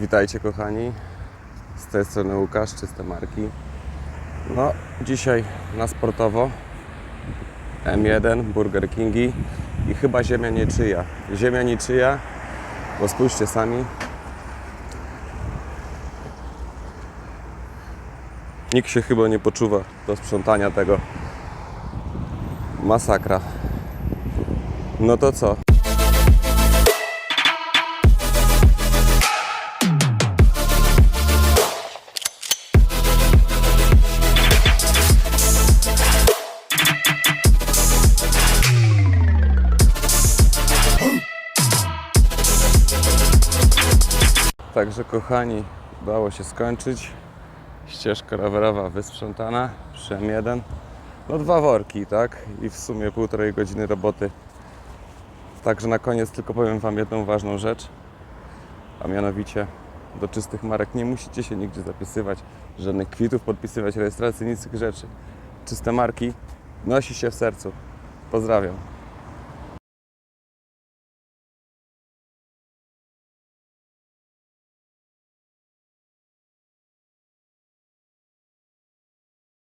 Witajcie kochani, z tej strony Łukasz, czyste marki. No, dzisiaj na sportowo M1, Burger Kingi i chyba ziemia niczyja. Ziemia niczyja, bo spójrzcie sami. Nikt się chyba nie poczuwa do sprzątania tego. Masakra. No to co? Także kochani, udało się skończyć. Ścieżka rowerowa wysprzątana, przy M1. No dwa worki, tak? I w sumie półtorej godziny roboty. Także na koniec tylko powiem Wam jedną ważną rzecz. A mianowicie do czystych marek nie musicie się nigdzie zapisywać, żadnych kwitów podpisywać, rejestracji, nic tych rzeczy. Czyste marki nosi się w sercu. Pozdrawiam.